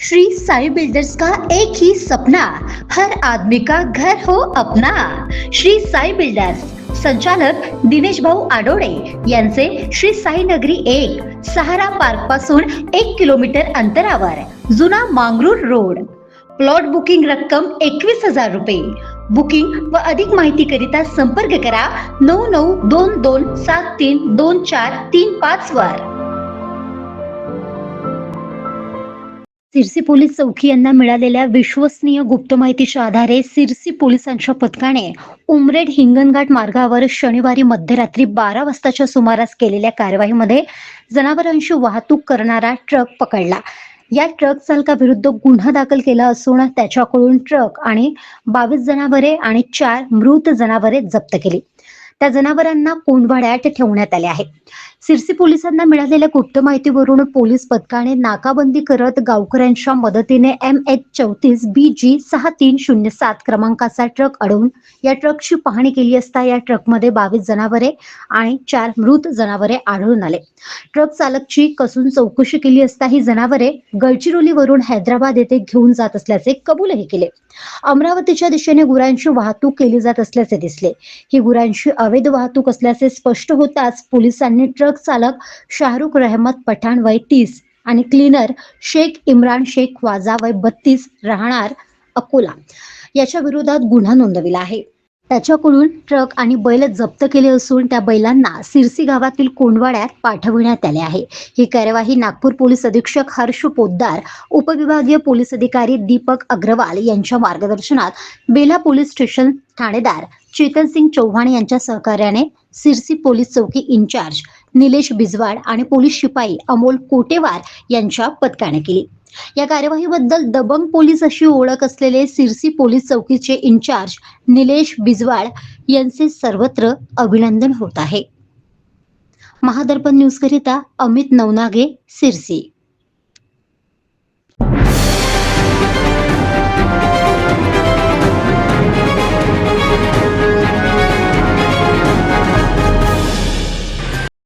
Shri Sai builders का एक ही सपना हर आदमी का घर हो अपना। श्री साई बिल्डर्स संचालक दिनेश भाऊ आडोळे यांचे श्री साई नगरी एक सहारा पार्कपासून एक किलोमीटर अंतरावर जुना मांगरूर रोड. प्लॉट बुकिंग रक्कम एकवीस हजार रुपये. बुकिंग व अधिक माहिती करिता संपर्क करा नऊ नऊ दोन दोन सात तीन दोन चार तीन पाच वर. सिरसी पोलीस चौकी यांना मिळालेल्या विश्वसनीय गुप्त माहितीच्या आधारे सिरसी पोलिसांच्या पथकाने उमरेड हिंगणघाट मार्गावर शनिवारी मध्यरात्री बारा वाजताच्या सुमारास केलेल्या कारवाईमध्ये जनावरांची वाहतूक करणारा ट्रक पकडला. या ट्रक चालकाविरुद्ध गुन्हा दाखल केला असून त्याच्याकडून ट्रक आणि बावीस जनावरे आणि चार मृत जनावरे जप्त केली. त्या जनावरांना कोंडवाड्यात ठेवण्यात आले आहे. सिरसी पोलिसांना मिळालेल्या गुप्त माहितीवरून पोलीस पथकाने नाकाबंदी करत गावकऱ्यांच्या मदतीने एम एच चौतीस बी जी सहा तीन शून्य सात क्रमांकाचा ट्रक अडवून या ट्रकची पाहणी केली असता या ट्रकमध्ये बावीस जनावरे आणि चार मृत जनावरे आढळून आले. ट्रक चालकची कसून चौकशी केली असता ही जनावरे गडचिरोलीवरून हैदराबाद येथे घेऊन जात असल्याचे कबूलही केले. अमरावतीच्या दिशेने गुरांची वाहतूक केली जात असल्याचे दिसले. ही गुरांची अवैध वाहतूक असल्याचे स्पष्ट होताच पोलिसांनी ट्रक चालक शाहरुख रहमत पठाण वय तीस आणि क्लीनर शेख इम्रान शेख वाजा वय बत्तीस राहणार अकोला. याच्या विरोधात गुन्हा नोंदविला आहे. त्याच्याकडून ट्रक आणि बैल जप्त केले असून त्या बैलांना सिरसी गावातील कोंडवाड्यात पाठविण्यात आले आहे. ही कार्यवाही नागपूर पोलीस अधीक्षक हर्ष पोद्दार उपविभागीय पोलीस अधिकारी दीपक अग्रवाल यांच्या मार्गदर्शनात बेला पोलीस स्टेशन ठाणेदार चेतन सिंग चौहान यांच्या सहकार्याने सिरसी पोलीस चौकी इन्चार्ज निलेश बिजवाड आणि पोलीस शिपाई अमोल कोटेवार यांच्या पथकाने केली. या कार्यवाहीबद्दल दबंग पोलीस अशी ओळख असलेले सिरसी पोलीस चौकीचे इंचार्ज निलेश बिजवाड यांचे सर्वत्र अभिनंदन होत आहे. महादर्पण न्यूज करिता अमित नवनागे सिरसी.